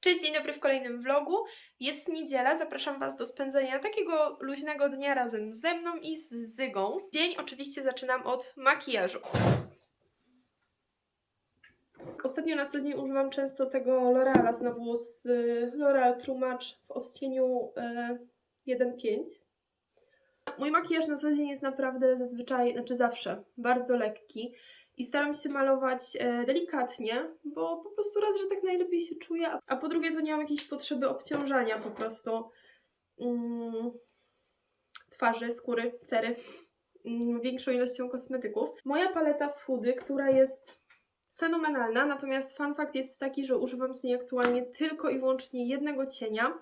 Cześć, dzień dobry w kolejnym vlogu. Jest niedziela, zapraszam Was do spędzenia takiego luźnego dnia razem ze mną i z Zygą. Dzień oczywiście zaczynam od makijażu. Ostatnio na co dzień używam często tego L'Oreala znowu z y, L'Oreal True Match w odcieniu y, 1.5. Mój makijaż na co dzień jest naprawdę zazwyczaj, znaczy zawsze, bardzo lekki. I staram się malować e, delikatnie, bo po prostu raz, że tak najlepiej się czuję, a- po drugie to nie mam jakiejś potrzeby obciążania po prostu mm, twarzy, skóry, cery mm, większą ilością kosmetyków. Moja paleta z Hudy, która jest fenomenalna, natomiast fun fact jest taki, że używam z niej aktualnie tylko i wyłącznie jednego cienia,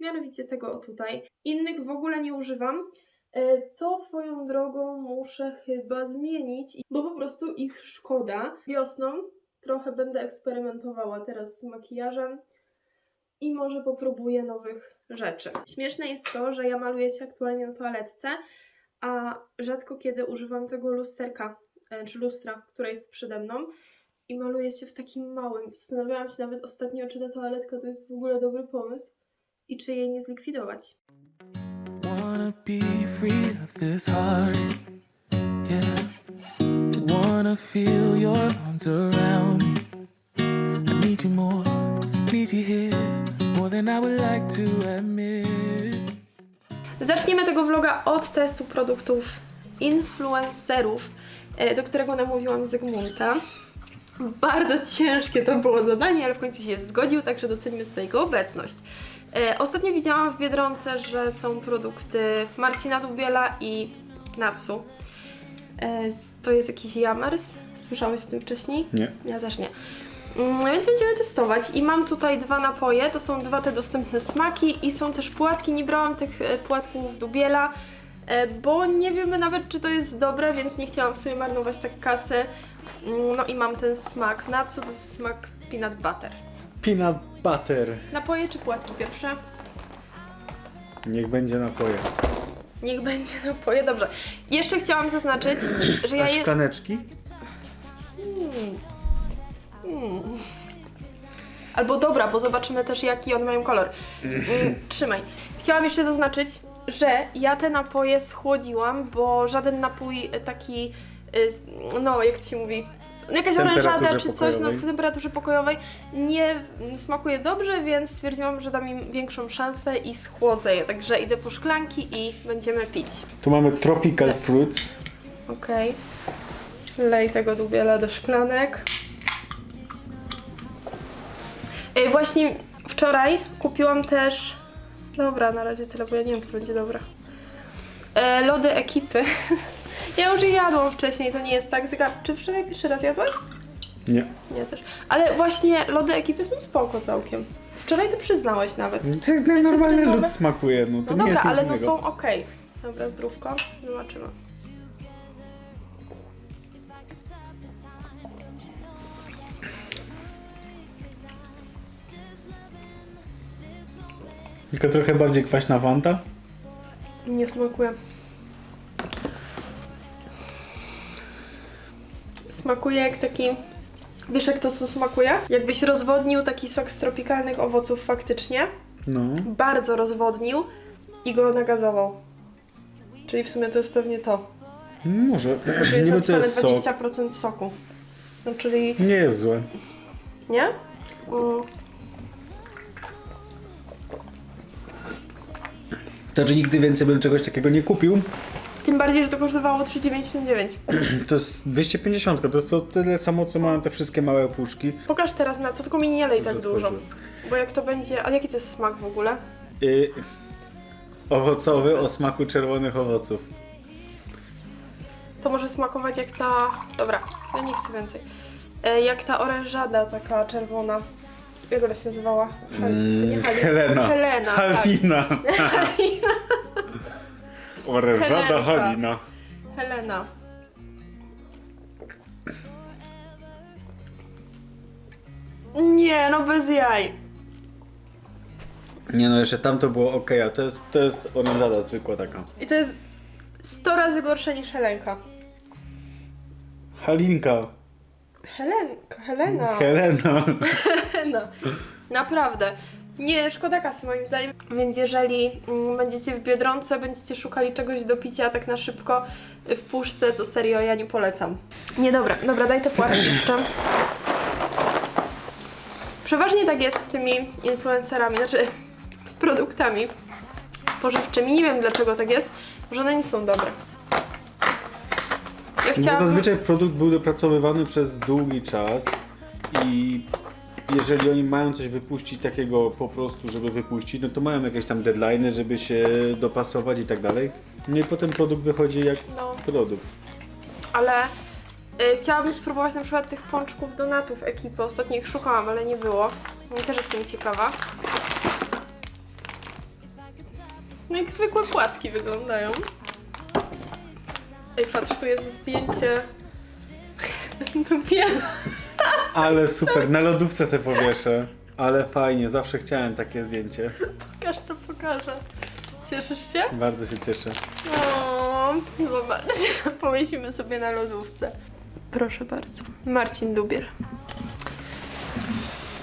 mianowicie tego tutaj. Innych w ogóle nie używam. E, Co swoją drogą muszę chyba zmienić, bo po prostu ich szkoda. Wiosną trochę będę eksperymentowała teraz z makijażem i może popróbuję nowych rzeczy. Śmieszne jest to, że ja maluję się aktualnie na toaletce, a rzadko kiedy używam tego lusterka, e, czy lustra, które jest przede mną i maluję się w takim małym. Zastanawiałam się nawet ostatnio, czy ta toaletka to jest w ogóle dobry pomysł i czy jej nie zlikwidować. Wanna be free of this heart, yeah. Wanna feel your arms around me. I need you more, need you here, more than I would like to admit. Zaczniemy tego vloga od testu produktów influencerów, e, do którego namówiłam Zygmunta. Bardzo ciężkie to było zadanie, ale w końcu się zgodził, także docenimy tutaj jego obecność. E, Ostatnio widziałam w Biedronce, że są produkty Marcina Dubiela i Natsu. E, To jest jakiś Jamers. Słyszałeś o tym wcześniej? Nie. Ja też nie. Mm, Więc będziemy testować. I mam tutaj dwa napoje. To są dwa te dostępne smaki i są też płatki. Nie brałam tych e, płatków Dubiela, bo nie wiemy nawet, czy to jest dobre, więc nie chciałam sobie marnować tak kasy. Mm, No i mam ten smak. Na co to jest smak peanut butter? Peanut butter. Napoje czy płatki pierwsze? Niech będzie napoje. Niech będzie napoje. Dobrze. Jeszcze chciałam zaznaczyć, że ja A je... szklaneczki? Albo dobra, bo zobaczymy też jaki one mają kolor. Mm, Trzymaj. Chciałam jeszcze zaznaczyć, że ja te napoje schłodziłam, bo żaden napój taki, e, no jak to się mówi, jakaś Temperaturze orężada czy coś no, w temperaturze pokojowej nie smakuje dobrze, więc stwierdziłam, że dam im większą szansę i schłodzę je. Także idę po szklanki i będziemy pić. Tu mamy tropical fruits. Okej. Lej tego dubiela do szklanek. Ej, właśnie wczoraj kupiłam też. Dobra, na razie tyle, bo ja nie wiem, czy będzie dobra. E, lody ekipy. ja już je jadłam wcześniej, to nie jest tak. Zyga, czy wczoraj pierwszy raz jadłaś? Nie. Nie też. Ale właśnie lody ekipy są spoko całkiem. Wczoraj to przyznałeś nawet. Jak normalny cytrynowe. lód smakuje, no to No nie dobra, jest nic ale no innego. są okej. Dobra, zdrówko. Zobaczymy. Tylko trochę bardziej kwaśna Fanta. Nie smakuje. Smakuje jak taki. Wiesz, jak to co smakuje? Jakbyś rozwodnił taki sok z tropikalnych owoców faktycznie. No. Bardzo rozwodnił i go nagazował. Czyli w sumie to jest pewnie to. Może. Tu jest Nie wiem, to napisane jest sok. 20% soku. No czyli. Nie jest złe. Nie? Mm. Znaczy nigdy więcej bym czegoś takiego nie kupił. Tym bardziej, że to kosztowało 3,99. To jest 250, to jest to tyle samo, co mają te wszystkie małe puszki. Pokaż teraz na co, tylko mi nie lej tak Dobrze, dużo. Bo jak to będzie. A jaki to jest smak w ogóle? Y, owocowy o smaku czerwonych owoców. To może smakować jak ta. Dobra, ja nie chcę więcej. E, jak ta orężada taka czerwona. Jak ona się nazywała? Mm, nie Hali- Helena. Helena. Tak. Halina. Orężada Helenka. Halina. Helena. Nie, no bez jaj. Nie no, jeszcze tam to było ok, a to jest, to jest orężada zwykła taka. I to jest 100 razy gorsze niż Helenka. Halinka. Helenka, Helena. Helena. No, naprawdę. Nie, szkoda kasy moim zdaniem. Więc jeżeli mm, będziecie w Biedronce, będziecie szukali czegoś do picia tak na szybko y, w puszce, to serio ja nie polecam. Nie, dobra, dobra, daj te płatki jeszcze. Przeważnie tak jest z tymi influencerami, znaczy z produktami spożywczymi. Nie wiem dlaczego tak jest, że one nie są dobre. Ja chciałam... zazwyczaj produkt był dopracowywany przez długi czas i jeżeli oni mają coś wypuścić takiego po prostu, żeby wypuścić, no to mają jakieś tam deadlines, żeby się dopasować i tak dalej. No i potem produkt wychodzi jak No. produkt. ale y, chciałabym spróbować na przykład tych pączków donatów ekipy. Ostatnio ich szukałam, ale nie było. Ja też jestem ciekawa. No jak zwykłe płatki wyglądają. Ej, patrz, tu jest zdjęcie. No wiem. Ale super, na lodówce se powieszę. Ale fajnie, zawsze chciałem takie zdjęcie. Pokaż to pokażę. Cieszysz się? Bardzo się cieszę. O, zobaczcie. Powiesimy sobie na lodówce. Proszę bardzo. Marcin Lubier.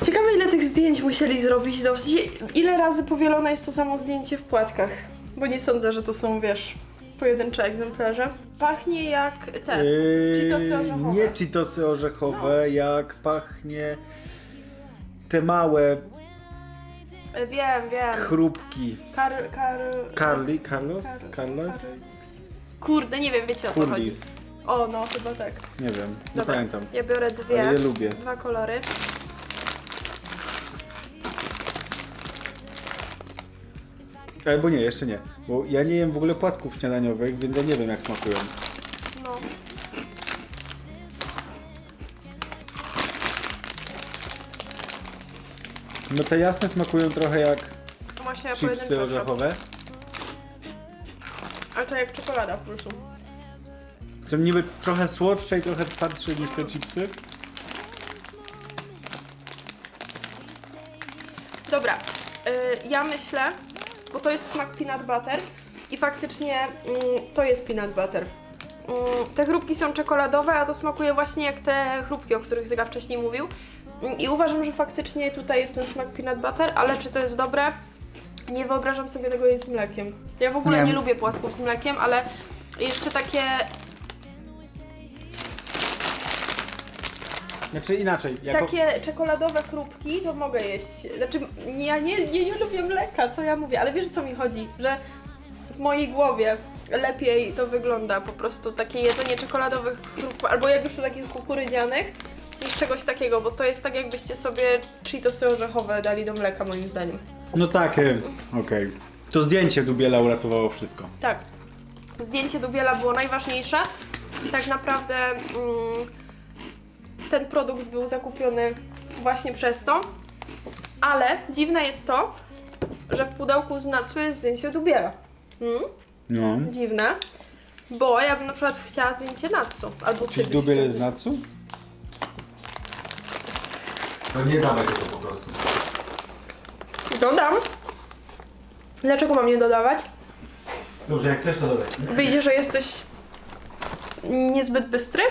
Ciekawe ile tych zdjęć musieli zrobić. W sensie, Ile razy powielone jest to samo zdjęcie w płatkach. Bo nie sądzę, że to są, wiesz, pojedyncze egzemplarze. Pachnie jak te. Cheetosy orzechowe. Yy, Nie cheetosy orzechowe, jak pachnie te małe E, Wiem, wiem. chrupki. Kar... Kar... Carly, Carlos? Carlos? Kurde, nie wiem, wiecie o co chodzi. Kurlis. O, no, chyba tak. Nie wiem, nie Dobra. pamiętam. Ja biorę dwie. Ale je lubię. Dwa kolory. Albo nie, jeszcze nie. Bo ja nie jem w ogóle płatków śniadaniowych, więc ja nie wiem jak smakują. No. No te jasne smakują trochę jak To właśnie ja chipsy orzechowe. Ale to jak czekolada po prostu. Są niby trochę słodsze i trochę twardsze niż te chipsy. Dobra, y, ja myślę, bo to jest smak peanut butter i faktycznie mm, to jest peanut butter. Mm, te chrupki są czekoladowe, a to smakuje właśnie jak te chrupki, o których Zyga wcześniej mówił. Mm, I uważam, że faktycznie tutaj jest ten smak peanut butter, ale czy to jest dobre? Nie wyobrażam sobie tego jeść z mlekiem. Ja w ogóle Nie. nie, lubię płatków z mlekiem, ale jeszcze takie Znaczy inaczej, jako... Takie czekoladowe chrupki to mogę jeść. Znaczy, ja nie, nie, nie lubię mleka, co ja mówię, ale wiesz co mi chodzi? Że w mojej głowie lepiej to wygląda po prostu takie jedzenie czekoladowych chrupków, albo jak już to takich kukurydzianych, niż czegoś takiego, bo to jest tak jakbyście sobie cheetosy orzechowe dali do mleka moim zdaniem. No tak, e, okej. To zdjęcie Dubiela uratowało wszystko. Tak. Zdjęcie Dubiela było najważniejsze. Tak naprawdę mm, ten produkt był zakupiony właśnie przez to. Ale dziwne jest to, że w pudełku z Natsu jest zdjęcie Dubiela. Mm? No. Dziwne. Bo ja bym na przykład chciała zdjęcie Natsu. Albo ty byś Dubiel chciał. jest Natsu? No nie dawaj tego po prostu. Dodam. Dlaczego mam nie dodawać? Dobrze, jak chcesz to dodaj. Wyjdzie, że jesteś niezbyt bystry?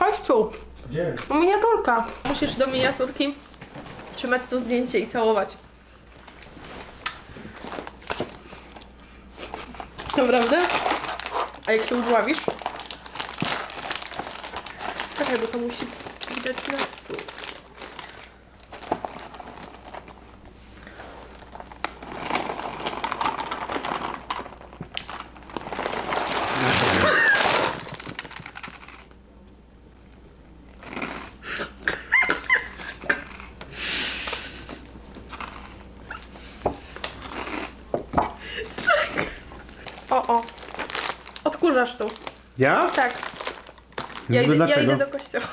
Chodź tu. Gdzie? Miniaturka. Musisz do miniaturki trzymać to zdjęcie i całować. Naprawdę? A jak się udławisz? Czekaj, bo to musi widać na cu. Tu. Ja? Tak. Ja, Niby idę, ja dlaczego? idę do kościoła.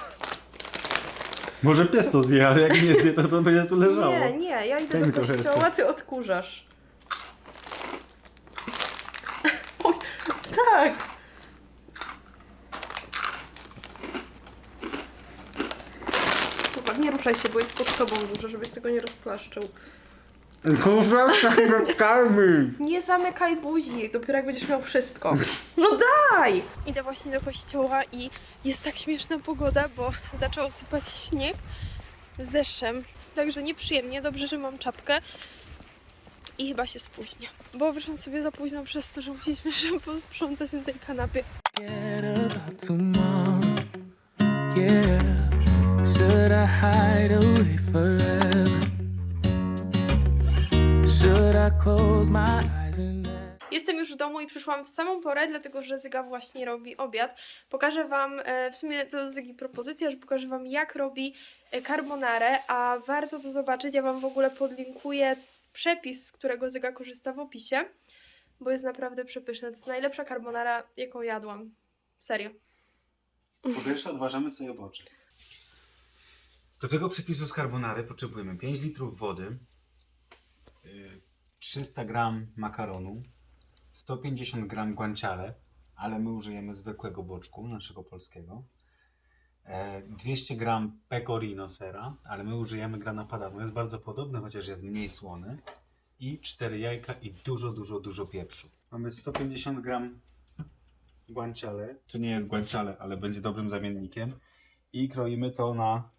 Może pies to zje, ale jak nie zje, to to będzie tu leżało. Nie, nie, ja idę Daj mi do trochę kościoła, ty odkurzasz. Oj, tak. Dobra, nie ruszaj się, bo jest pod tobą dużo, żebyś tego nie rozplaszczył. Takiego karmy! Nie zamykaj buzi, dopiero jak będziesz miał wszystko. No daj! Idę właśnie do kościoła i jest tak śmieszna pogoda, bo zaczął sypać śnieg z deszczem. Także nieprzyjemnie, dobrze, że mam czapkę. I chyba się spóźnię. Bo wyszłam sobie za późno przez to, że musieliśmy szybko posprzątać na tej kanapie. Yeah. Should I close my eyes and Jestem już w domu i przyszłam w samą porę, dlatego że Zyga właśnie robi obiad. Pokażę Wam, e, w sumie to Zygi propozycja, że pokażę Wam jak robi e, carbonarę, a warto to zobaczyć. Ja Wam w ogóle podlinkuję przepis, z którego Zyga korzysta w opisie, bo jest naprawdę przepyszne. To jest najlepsza carbonara, jaką jadłam. Serio. Po pierwsze odważamy sobie obocze. Do tego przepisu z carbonary potrzebujemy 5 litrów wody, 300 gram makaronu, 150 gram guanciale, ale my użyjemy zwykłego boczku, naszego polskiego, e, 200 gram pecorino sera, ale my użyjemy grana padano. Jest bardzo podobny, chociaż jest mniej słony. I 4 jajka i dużo, dużo, dużo pieprzu. Mamy 150 gram guanciale, czy nie jest guanciale, ale będzie dobrym zamiennikiem. I kroimy to na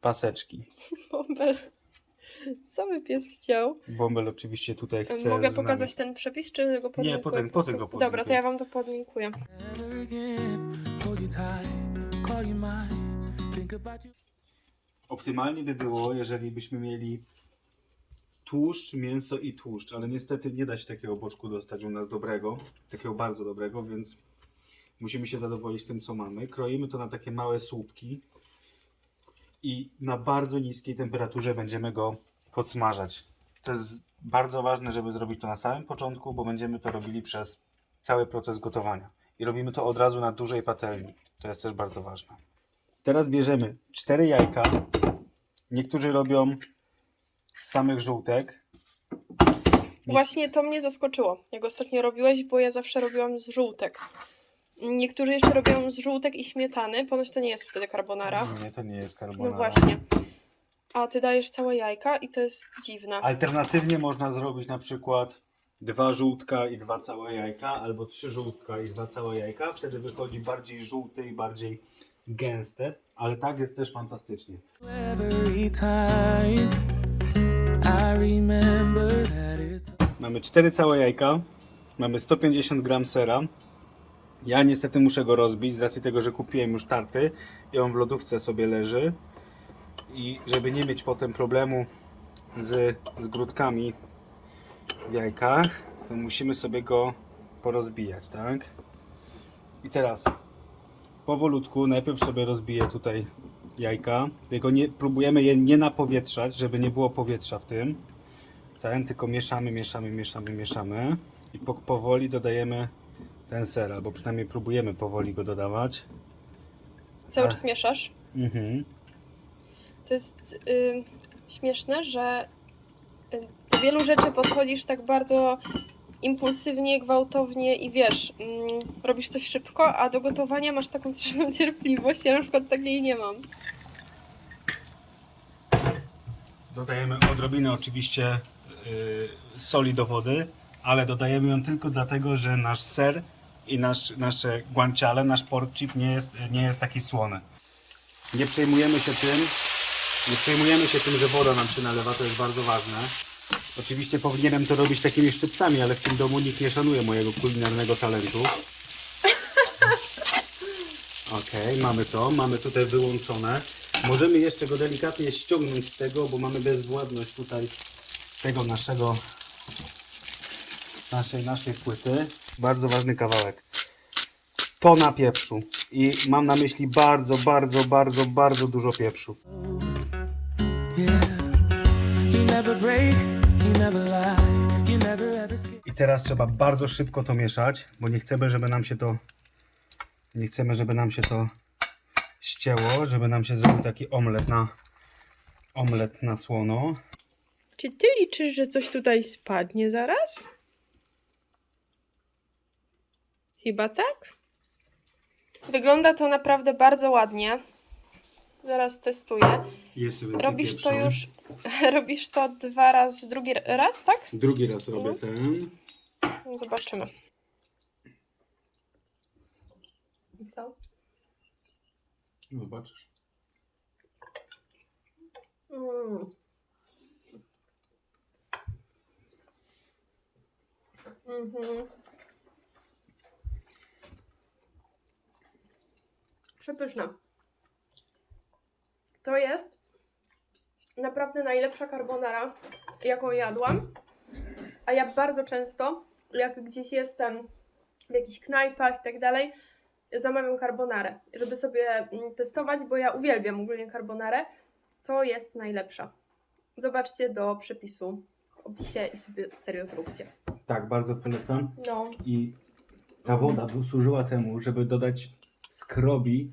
paseczki. Bąbel. Co by pies chciał? Bąbel oczywiście tutaj chce Mogę z nami- pokazać ten przepis, czy go podlinkuję? potem- po prostu? potem go Dobra, to ja Wam to podlinkuję. never again hold you tight, call you mine, think about you. Optymalnie by było, jeżeli byśmy mieli tłuszcz, mięso i tłuszcz, ale niestety nie da się takiego boczku dostać u nas dobrego, takiego bardzo dobrego, więc musimy się zadowolić tym, co mamy. Kroimy to na takie małe słupki i na bardzo niskiej temperaturze będziemy go podsmażać. To jest bardzo ważne, żeby zrobić to na samym początku, bo będziemy to robili przez cały proces gotowania. I robimy to od razu na dużej patelni. To jest też bardzo ważne. Teraz bierzemy cztery jajka. Niektórzy robią z samych żółtek. Nie- Właśnie to mnie zaskoczyło, jak ostatnio robiłeś, bo ja zawsze robiłam z żółtek. Niektórzy jeszcze robią z żółtek i śmietany, ponoć to nie jest wtedy carbonara. Nie, to nie jest No carbonara. właśnie. A ty dajesz całe jajka i to jest dziwne. Alternatywnie można zrobić na przykład dwa żółtka i dwa całe jajka, albo trzy żółtka i dwa całe jajka. Wtedy wychodzi bardziej żółte i bardziej gęste, ale tak jest też fantastycznie. Mamy cztery całe jajka, mamy 150 gram sera. Ja niestety muszę go rozbić z racji tego, że kupiłem już tarty i on w lodówce sobie leży. I żeby nie mieć potem problemu z, z grudkami w jajkach, to musimy sobie go porozbijać, tak? I teraz powolutku najpierw sobie rozbiję tutaj jajka. Tylko nie, próbujemy je nie napowietrzać, żeby nie było powietrza w tym całym, tylko mieszamy, mieszamy, mieszamy, mieszamy i po, powoli dodajemy ten ser, albo przynajmniej próbujemy powoli go dodawać. Cały a- czas mieszasz. Mhm. To jest y, śmieszne, że y, do wielu rzeczy podchodzisz tak bardzo impulsywnie, gwałtownie i wiesz, mm, robisz coś szybko, a do gotowania masz taką straszną cierpliwość. Ja na przykład takiej nie mam. Dodajemy odrobinę oczywiście yy, soli do wody, ale dodajemy ją tylko dlatego, że nasz ser i nasz, nasze guanciale, nasz pork chip nie jest, nie jest taki słony. Nie przejmujemy się tym, nie przejmujemy się tym, że woda nam się nalewa, to jest bardzo ważne. Oczywiście powinienem to robić takimi szczypcami, ale w tym domu nikt nie szanuje mojego kulinarnego talentu. Okej, mamy to, mamy tutaj wyłączone. Możemy jeszcze go delikatnie ściągnąć z tego, bo mamy bezwładność tutaj tego naszego naszej, naszej płyty. Bardzo ważny kawałek. Tona pieprzu. I mam na myśli bardzo, bardzo, bardzo, bardzo dużo pieprzu. I teraz trzeba bardzo szybko to mieszać, bo nie chcemy, żeby nam się to nie chcemy, żeby nam się to ścięło, żeby nam się zrobił taki omlet na omlet na słono. Czy ty liczysz, że coś tutaj spadnie zaraz? Chyba tak? Wygląda to naprawdę bardzo ładnie. Zaraz testuję. Jeszcze więcej Robisz to pieprzu. już, robisz to dwa razy, drugi raz, tak? Drugi raz robię Mhm. ten. No Zobaczymy. I co? Zobaczysz. Mm. Mhm. Przepyszne. To jest naprawdę najlepsza carbonara, jaką jadłam. A ja bardzo często, jak gdzieś jestem w jakichś knajpach i tak dalej, zamawiam carbonarę, żeby sobie mm, testować, bo ja uwielbiam ogólnie carbonarę. To jest najlepsza. Zobaczcie do przepisu w opisie i sobie serio zróbcie. Tak, bardzo polecam. No, I ta woda służyła temu, żeby dodać skrobi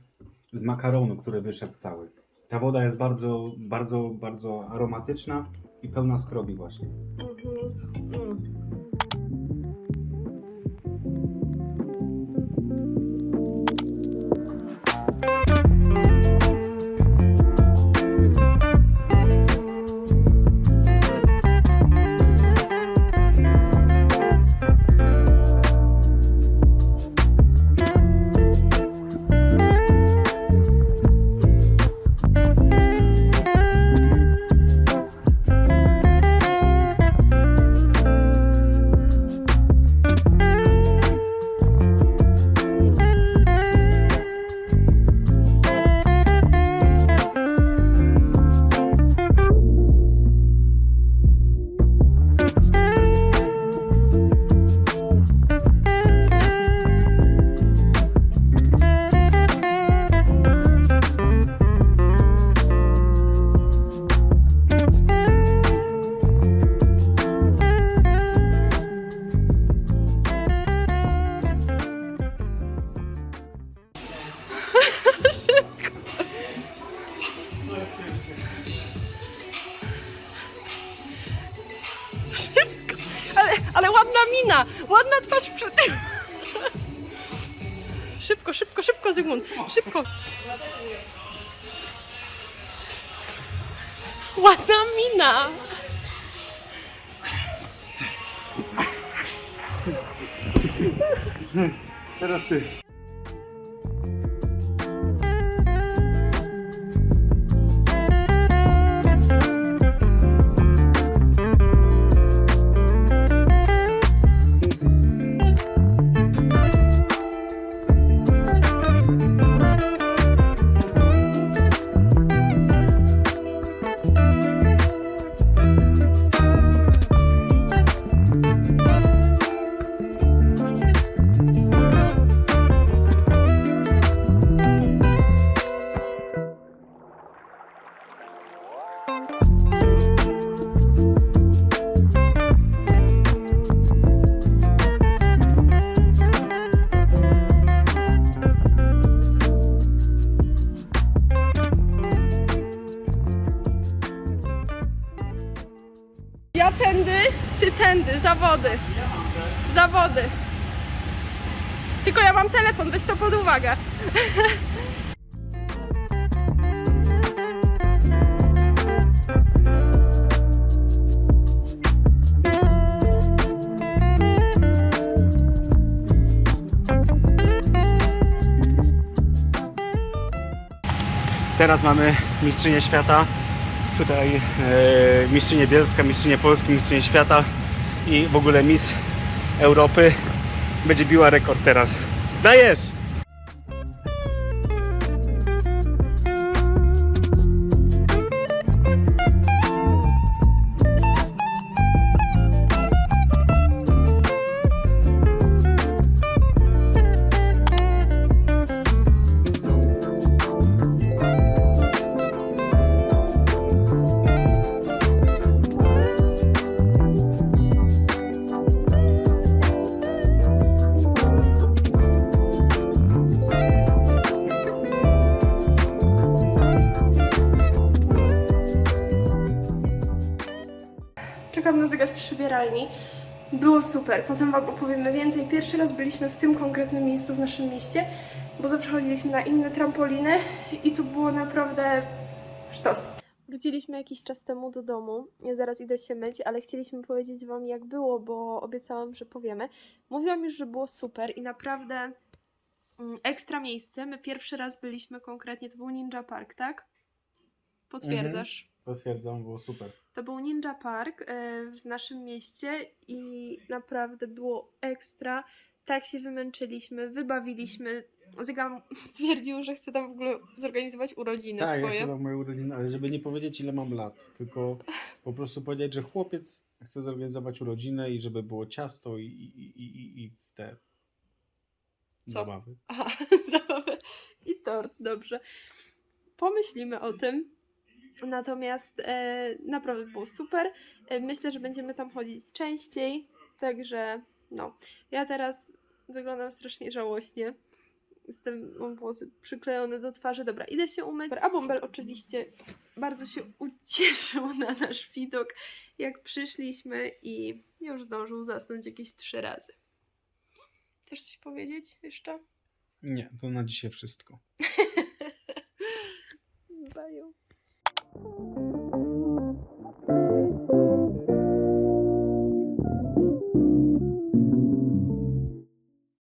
z makaronu, który wyszedł cały. Ta woda jest bardzo, bardzo, bardzo aromatyczna i pełna skrobi właśnie. mhm, Szybko, szybko, szybko, Zygmunt! Szybko! Ładna mina! Teraz ty. Teraz mamy mistrzynię świata. Tutaj e, mistrzynię Bielska, mistrzynię Polski, mistrzynię świata i w ogóle Miss Europy. Będzie biła rekord teraz. Dajesz! Było super, potem Wam opowiemy więcej. Pierwszy raz byliśmy w tym konkretnym miejscu w naszym mieście bo zawsze chodziliśmy na inne trampoliny i tu było naprawdę sztos. Wróciliśmy jakiś czas temu do domu. Ja zaraz idę się myć, ale chcieliśmy powiedzieć Wam, jak było, bo obiecałam, że powiemy. Mówiłam już, że było super i naprawdę mm, ekstra miejsce. My pierwszy raz byliśmy konkretnie, to był Ninja Park, tak? Potwierdzasz? Potwierdzam, było super. To był Ninja Park e, w naszym mieście i naprawdę było ekstra. Tak się wymęczyliśmy, wybawiliśmy. Zyga stwierdził, że chce tam w ogóle zorganizować urodziny tak, ja swoje. chcę tam moje urodziny, ale żeby nie powiedzieć ile mam lat, tylko po prostu powiedzieć, że chłopiec chce zorganizować urodzinę i żeby było ciasto i, i, i, i, w te Co? zabawy. Aha, zabawę i tort, dobrze. Pomyślimy o tym. Natomiast e, naprawdę było super. E, myślę, że będziemy tam chodzić częściej. Także no. Ja teraz wyglądam strasznie żałośnie. Jestem, mam włosy przyklejone do twarzy. Dobra, idę się umyć. A Bąbel oczywiście bardzo się ucieszył na nasz widok, jak przyszliśmy i już zdążył zasnąć jakieś trzy razy. Chcesz coś powiedzieć jeszcze? Nie, to na dzisiaj wszystko. Bye.